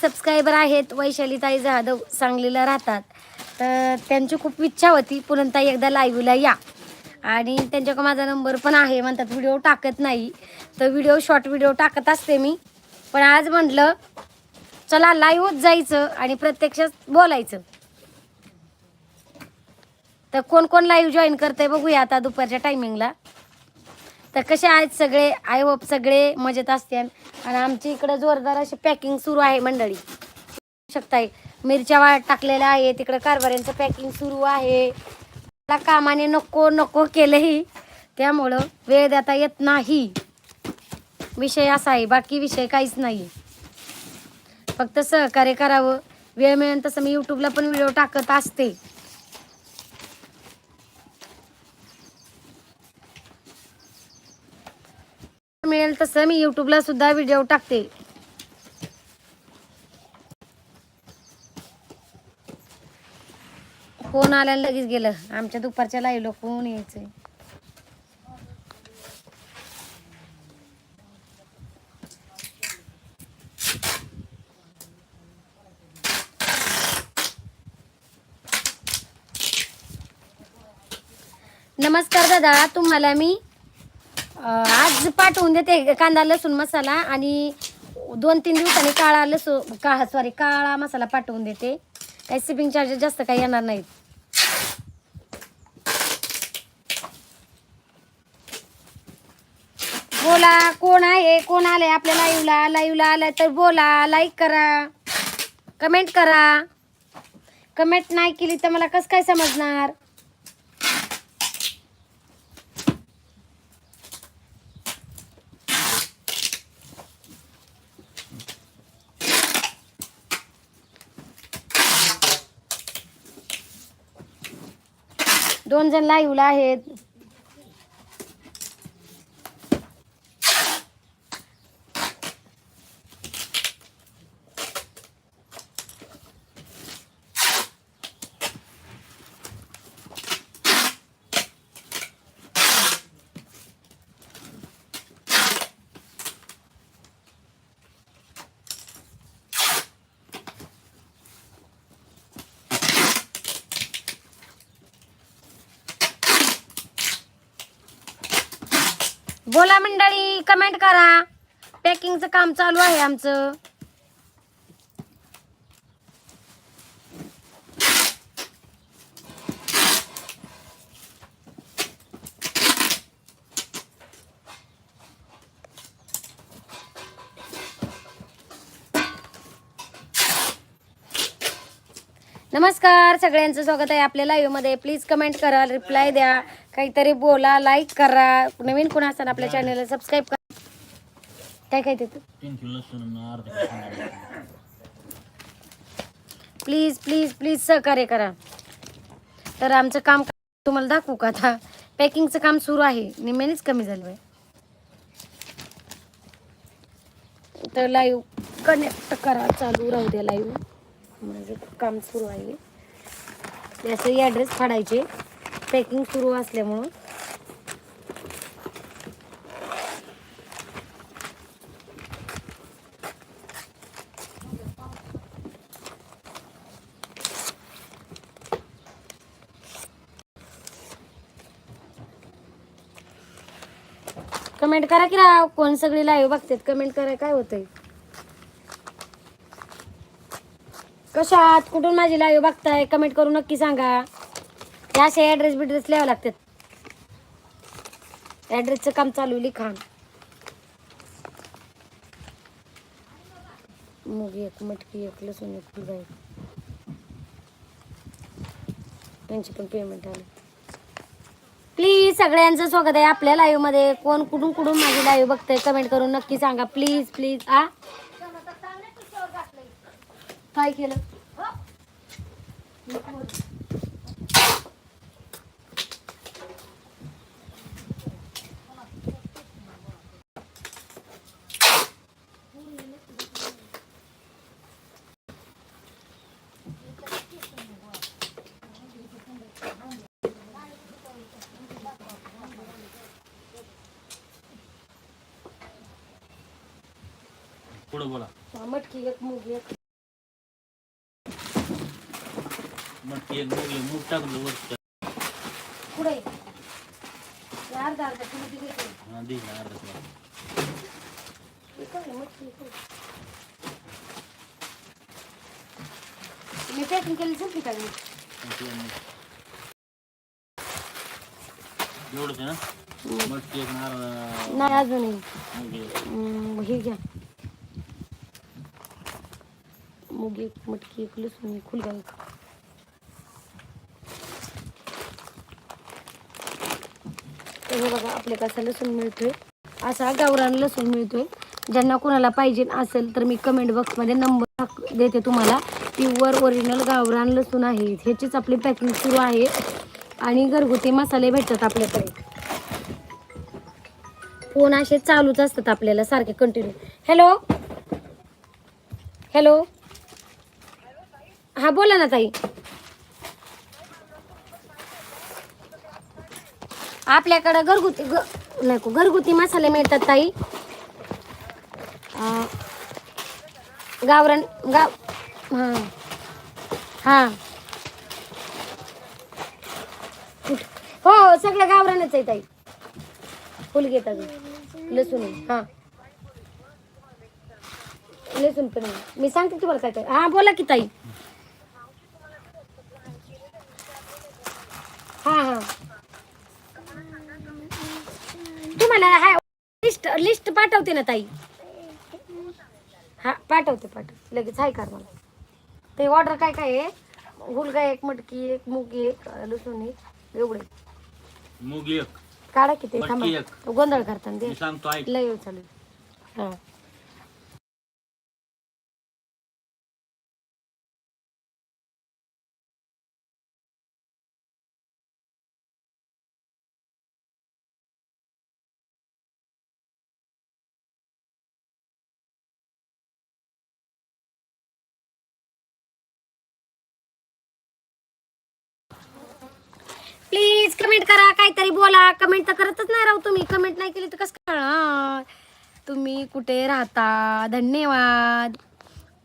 Subscriber आहेत वैशालीताई जाधव सांगलीला राहतात. तर त्यांची खूप इच्छा होती पुरणताई एकदा लाईव्हला या. आणि त्यांच्याकडे माझा नंबर पण आहे म्हणतात व्हिडिओ टाकत नाही. तर व्हिडिओ शॉर्ट व्हिडिओ टाकत असते मी. पण आज म्हटलं चला लाईव्हच जायचं आणि प्रत्यक्षात बोलायचं. तर कोण कोण लाईव्ह जॉईन करते बघूया आता दुपारच्या टायमिंगला तर कसे आहेत सगळे? आय होप सगळे मजेत असतील. आणि आमच्या इकडं जोरदार अशी पॅकिंग सुरू आहे मंडळी. शकताय. मिरच्या वाट टाकलेल्या आहे तिकडं कारभाऱ्यांचं पॅकिंग सुरू आहे. मला कामाने नको नको केलंही. त्यामुळं वेळ देता येत नाही. विषय असा आहे. बाकी विषय काहीच नाही. फक्त सहकार्य करावं. वेळ मिळेल तसं मी यूट्यूबला पण व्हिडिओ टाकत असते. मिळेल तसं मी यूट्यूबला सुद्धा व्हिडिओ टाकते. फोन आल्या लगेच गेलं. आमच्या दुपारच्या लाईव्हला फोन यायचंय. नमस्कार दादा तुम्हाला मी आज पाठवून देते. कांदा लसूण मसाला आणि दोन तीन दिवसांनी काळा लसूण काळा सॉरी काळा मसाला पाठवून देते. काही शिपिंग चार्जेस जास्त काही येणार नाहीत. बोला कोण आहे? कोण आलंय आपल्या लाईव्हला लाईव्हला आलाय तर बोला लाईक करा. कमेंट करा. कमेंट नाही केली तर मला कसं काय समजणार? दोन जण लाईव्हला आहेत. बोला मंडळी कमेंट करा. पॅकिंगचं काम चालू आहे आमचं. नमस्कार सगळ्यांचं स्वागत आहे आपल्या लाईव्हमध्ये प्लीज कमेंट करा रिप्लाय द्या. काहीतरी बोला लाईक करा. नवीन कोण असताना आपल्या चॅनलला सबस्क्राईब करा. काय काय देतो प्लीज प्लीज प्लीज सहकार्य करा. तर आमचं काम तुम्हाला दाखवू का आता? पॅकिंगचं काम सुरू आहे. निम्म्यानेच कमी झालं आहे तर लाईव्ह कनेक्ट करा. चालू राहू द्या लाईव्ह माझं काम सुरू आहे. याचे ॲड्रेस फाडायचे. पॅकिंग सुरू असल्यामुळं कमेंट करा की राव कोण सगळी लाईव्ह बघतात? कमेंट करा काय होतंय? कशा आहात कुठून माझी लाईव्ह बघताय? कमेंट करून नक्की सांगा. हे असे ॲड्रेस बिड्रेस लिहावं लागतात. ॲड्रेसचं काम चालू आहे, लिखाण. मग एक मटकी एक लसूण एक फुलगा त्यांची पण पेमेंट आली. प्लीज सगळ्यांचं स्वागत आहे आपल्या लाईव्हमध्ये कोण कुठून कुठून माझी लाईव्ह बघतंय कमेंट करून नक्की सांगा. प्लीज प्लीज आ? काय केलं? पुढं बोला. मटकी एक मूग एक. एक मूग टाकलं पुढे अर्धा अर्धा किलो ती. हा अर्धा किलो. मी पॅकिंग केली संपली का मी आणि ते आणि- एवढंच आहे ना? मटकी एक नारळ नाही अजूनही मोगली हम्म, हे घ्या. मुग एक मटकी एक लसूण एक खुलगा एक. हे बघा आपल्या कसा लसूण मिळतोय. असा गावरान लसूण मिळतोय. ज्यांना कोणाला पाहिजे असेल तर मी कमेंट बॉक्समध्ये नंबर देते तुम्हाला. प्युअर ओरिजिनल गावरान लसूण आहे. ह्याचीच आपली पॅकिंग सुरू आहे. आणि घरगुती मसाले भेटतात आपल्याकडे. फोन असे चालूच असतात आपल्याला सारखे कंटिन्यू हॅलो हॅलो हा बोला ना ताई. आपल्याकडं घरगुती ग नको घरगुती मसाले मिळतात ताई. गावरण गावरान गाव हां. हां. हो हो सगळं गावरानच आहे ताई. फुल घेत लसूण हां. लसूण पण मी सांगते तुम्हाला काय काय हां बोला की ताई हां हां तुम्हाला हा लिस्ट लिस्ट पाठवते ना ताई. हा पाठवते पाठवते. लगेच हाय कर मला. ते ऑर्डर काय काय आहे? हुलगा एक मटकी एक मुगी एक लसूण एक एवढे मूग एक. काढा की ते मटकी थांबा. एक. गोंधळ करताना दे. सांगतो ऐक. लय वेळ चालू आहे. हा. कमेंट करा काहीतरी बोला. कमेंट तर करतच नाही राहू तुम्ही. कमेंट नाही केली तर कसं कळणार? तुम्ही कुठे राहता? धन्यवाद.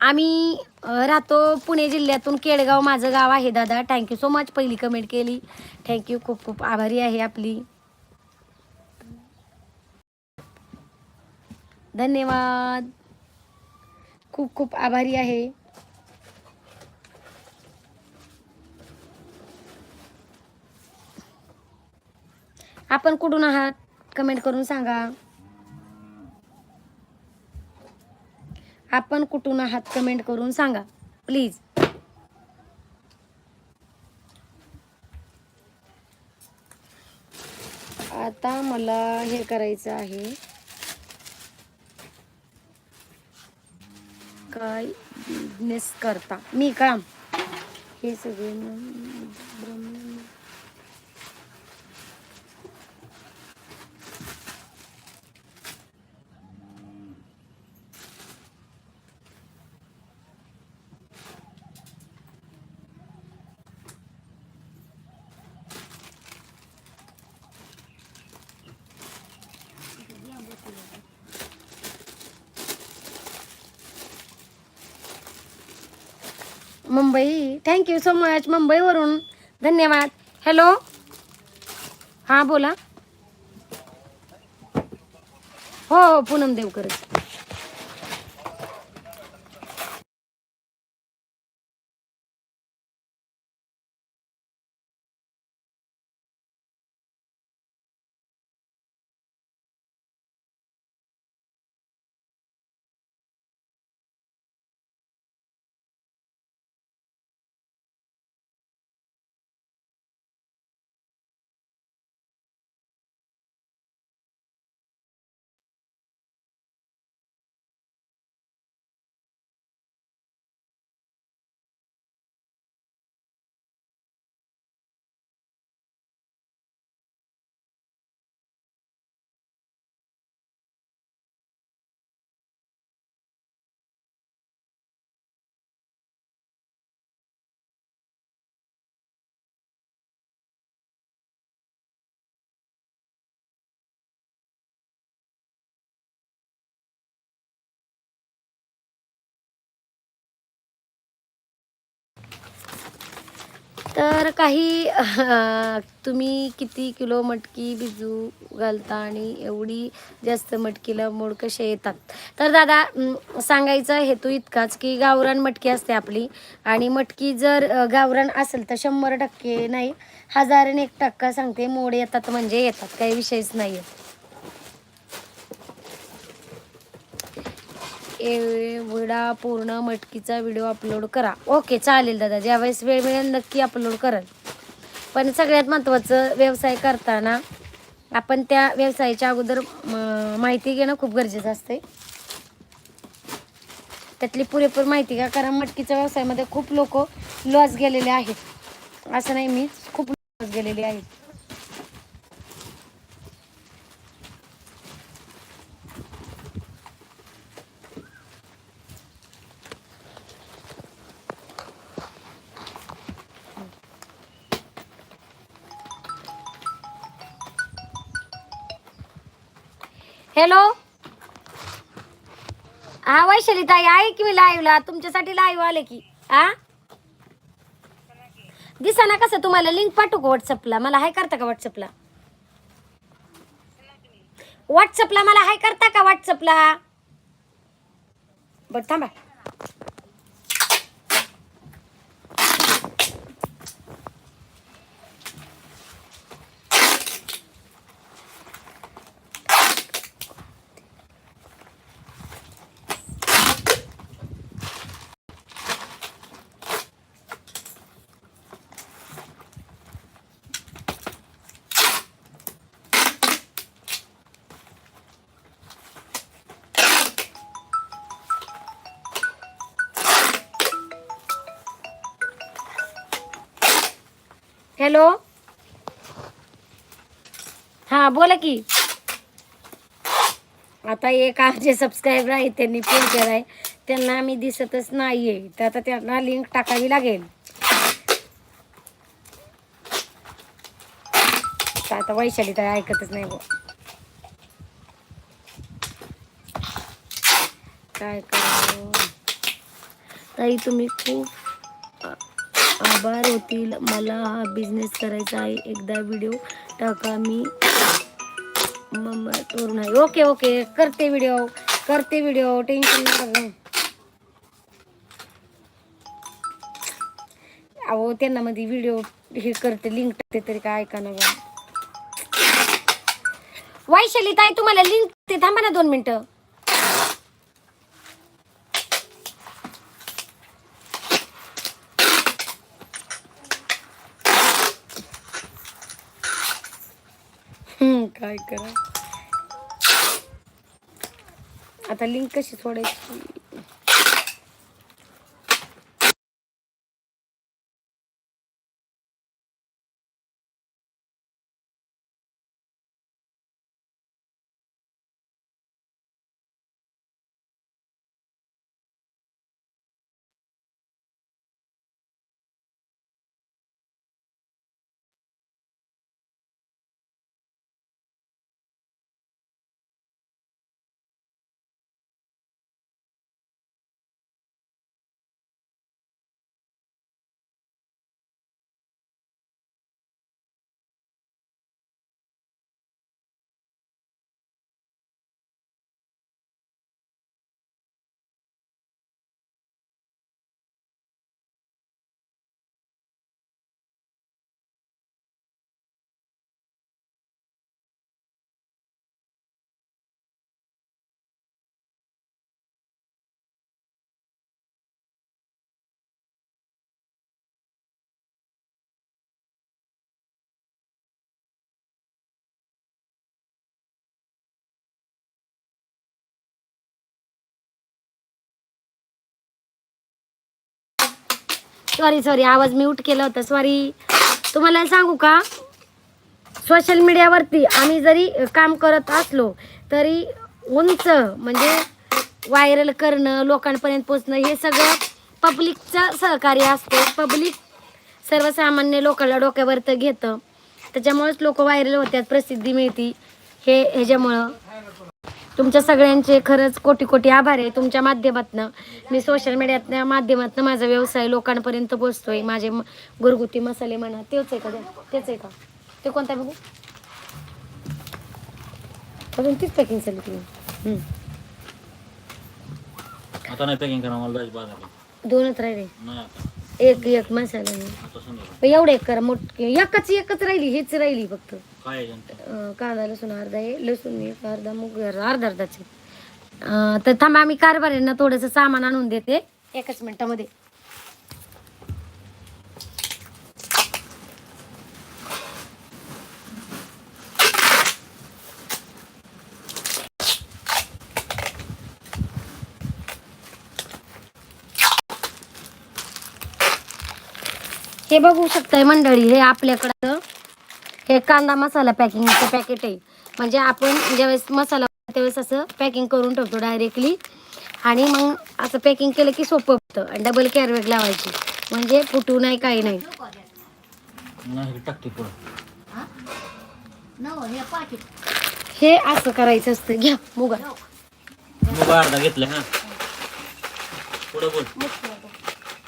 आम्ही राहतो पुणे जिल्ह्यातून केडगाव माझं गाव आहे दादा. थँक्यू सो मच पहिली कमेंट केली. थँक्यू खूप खूप आभारी आहे आपली. धन्यवाद. खूप खूप आभारी आहे. आपण कुठून आहात? कमेंट करून सांगा. आपण कुठून आहात? कमेंट करून सांगा. प्लीज आता मला हे करायचं आहे. काय बिझनेस करता? मी काम. हे सगळे ना ब्रह्म मुंबई. थँक्यू सो मच मुंबईवरून. धन्यवाद. हॅलो हां बोला. हो हो पूनम देवकरच. तर काही तुम्ही किती किलो मटकी भिजू घालता आणि एवढी जास्त मटकीला मोड कसे येतात? तर दादा सांगायचा हेतू इतकाच की गावरान मटकी असते आपली. आणि मटकी जर गावरान असेल तर शंभर टक्के नाही हजार आणि एक टक्का सांगते मोड येतात म्हणजे येतात काही विषयच नाही आहे एवढा पूर्ण मटकीचा व्हिडिओ अपलोड करा. ओके चालेल दादा. ज्यावेळेस वेळ मिळेल नक्की अपलोड कराल. पण सगळ्यात महत्त्वाचं व्यवसाय करताना आपण त्या व्यवसायाच्या अगोदर म, माहिती घेणं खूप गरजेचं असते त्यातली पुरेपूर माहिती घ्या कारण मटकीच्या व्यवसायामध्ये खूप लोक लॉस गेलेले आहेत. असं नाही मी खूप लॉस गेलेले आहेत. हॅलो? हा वैशाली ताई आहे की मी लाईव्हला तुमच्यासाठी लाईव्ह आले की. आ दिसा ना कसं तुम्हाला लिंक पाठवू का व्हॉट्सअपला मला हाय करता का व्हॉट्सअपला व्हॉट्सअपला मला हाय करता का व्हॉट्सअपला बरं थांबा. हॅलो? हा बोला की. आता एक आमचे सबस्क्रायबर आहे त्यांनी फोन केलाय. त्यांना आम्ही दिसतच नाहीये. तर आता त्यांना लिंक टाकावी लागेल. आता वैशाली तर ऐकतच नाही बुवा. काय करू ताई तुम्ही खूप आभार होतील. मला हा बिझनेस करायचा आहे. एकदा व्हिडिओ टाका मी. मम्मा करून आहे ओके ओके करते व्हिडिओ करते व्हिडिओ टेन्शन नका अहो त्यांना मध्ये व्हिडिओ हे करते. लिंक टाकते तरी काय ऐका ना बा. वैशाली ताई तुम्हाला लिंक ते थांबा ना दोन मिनिटं. काय करा. आता लिंक कशी सोडायची? सॉरी सॉरी आवाज म्यूट केला होता. सॉरी तुम्हाला सांगू का? सोशल मीडियावरती आम्ही जरी काम करत असलो तरी उंच म्हणजे व्हायरल करणं लोकांपर्यंत पोचणं हे सगळं पब्लिकचं सहकार्य असतं. पब्लिक सर्वसामान्य लोकांना डोक्यावरतं घेतं. त्याच्यामुळेच लोक व्हायरल होतात प्रसिद्धी मिळते. हे ह्याच्यामुळं. तुमच्या सगळ्यांचे खरंच कोटी कोटी आभार आहे तुमच्या माध्यमातनं. मी सोशल मीडियातल्या माध्यमातनं माझा व्यवसाय लोकांपर्यंत पोचतोय माझे म- घरगुती मसाले म्हणा तेच आहे का तेच आहे का? ते कोणता बघू? अजून तीच पॅकिंग चालली तुम्ही हम्म. आता नाही पॅकिंग करा मला जायचं बाजारला दोनच राहिले. नाही आता. एक एक मसाला. नाही आता संध्याकाळ. पण एवढे एक करा मोठे एकच एकच राहिली हेच राहिली फक्त. काय अं, कांदा लसूण अर्धा आहे लसूण एक अर्धा मुग अर्धा अर्धा अर्धाच. अं, तर थांबा आम्ही कारभाऱ्यांना थोडंसं सामान आणून देते एकच मिनिटामध्ये हे बघू शकताय मंडळी हे आपल्याकडं हे कांदा मसाला पॅकिंगचं पॅकेट आहे. म्हणजे आपण ज्यावेळेस मसाला त्यावेळेस असं पॅकिंग करून ठेवतो डायरेक्टली आणि मग असं पॅकिंग केलं की सोपं होतं. आणि डबल कॅरबॅग लावायची. म्हणजे फुटू नाही काही नाही. हे असं करायचं असतं. घ्या मुगा. मग अर्धा घेतला हा. पुढं बोल.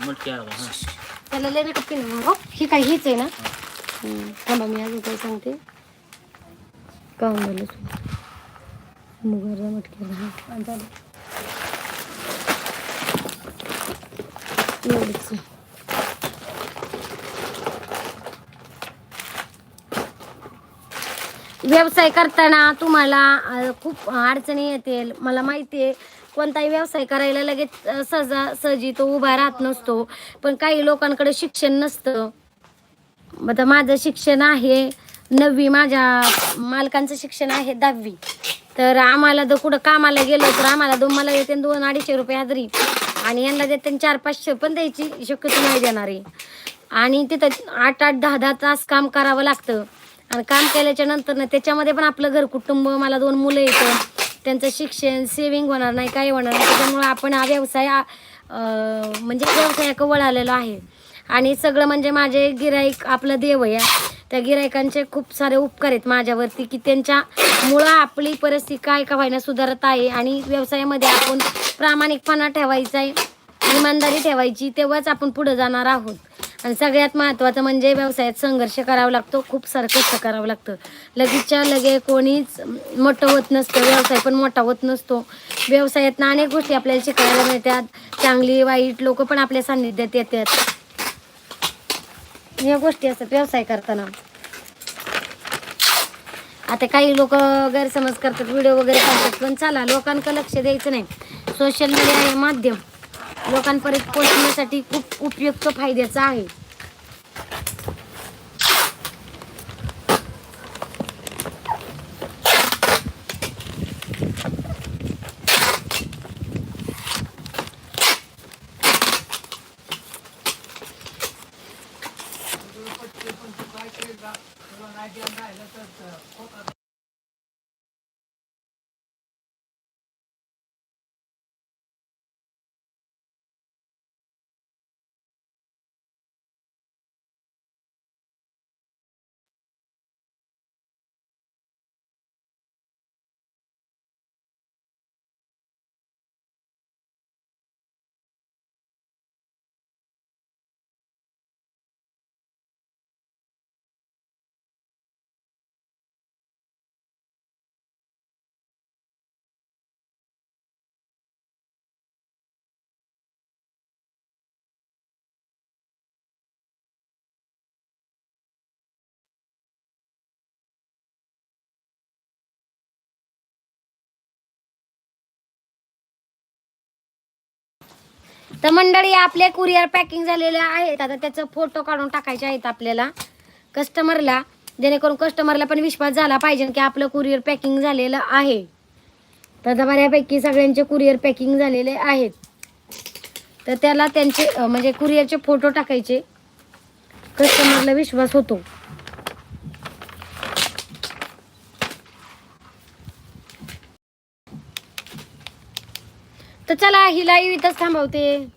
मटकी अर्धा. हा. त्याला लय नका पिणं हो. हे काय हीच आहे ना? थांबा मी अजून काय सांगते? कांदा लसूण मुगाचा मटकी हा झालं. एवढंच. व्यवसाय करताना तुम्हाला खूप अडचणी येतील. मला माहिती आहे कोणताही व्यवसाय करायला लगेच सहजा सहजी तो उभा राहत नसतो. पण काही लोकांकडे शिक्षण नसतं. आता माझं शिक्षण आहे नववी माझ्या मालकांचं शिक्षण आहे दहावी. तर आम्हाला जर कुठं कामाला गेलो तर आम्हाला दोन मला येते दोन अडीचशे रुपये हजरी आणि यांना देते चार पाचशे पण द्यायची शक्यतो नाही देणार. आहे आणि तिथं आठ आठ दहा दहा तास काम करावं लागतं. आणि काम केल्याच्यानंतर ना त्याच्यामध्ये पण आपलं घर कुटुंब मला दोन मुलं येतं. त्यांचं शिक्षण सेविंग होणार नाही काही होणार नाही. त्याच्यामुळं आपण हा व्यवसाय म्हणजे व्यवसायाकडे वळालेलो आहे. आणि सगळं म्हणजे माझे गिराईक आपलं देव आहे. त्या गिरायकांचे खूप सारे उपकार आहेत माझ्यावरती की त्यांच्यामुळं आपली परिस्थिती काय का व्हायला सुधारत आहे. आणि व्यवसायामध्ये आपण प्रामाणिकपणा ठेवायचा आहे इमानदारी ठेवायची तेव्हाच आपण पुढं जाणार आहोत. आणि सगळ्यात महत्त्वाचं म्हणजे व्यवसायात संघर्ष करावा लागतो खूप सारं कष्ट करावं लागतं. लगेचच्या लगे कोणीच मोठं होत नसतं व्यवसाय पण मोठा होत नसतो. व्यवसायातनं अनेक गोष्टी आपल्याला शिकायला मिळतात. चांगली वाईट लोक पण आपल्या सान्निध्यात येतात. या गोष्टी असतात व्यवसाय करताना. आता काही लोक गैरसमज करतात व्हिडिओ वगैरे करतात पण चला लोकांकडे लक्ष द्यायचं नाही. सोशल मीडिया हे माध्यम. लोकांपर्यंत पोहोचण्यासाठी खूप उपयुक्त फायद्याचं आहे. तर मंडळी आपले कुरिअर पॅकिंग झालेले आहेत. आता त्याचं फोटो काढून टाकायचे आहेत आपल्याला. कस्टमरला जेणेकरून कस्टमरला पण विश्वास झाला पाहिजे की आपलं कुरिअर पॅकिंग झालेलं आहे. तर बऱ्यापैकी सगळ्यांचे कुरिअर पॅकिंग झालेले आहेत. तर त्याला त्यांचे म्हणजे कुरिअरचे फोटो टाकायचे. कस्टमरला विश्वास होतो. तर चला ही लाईव्ह इथंच थांबवते.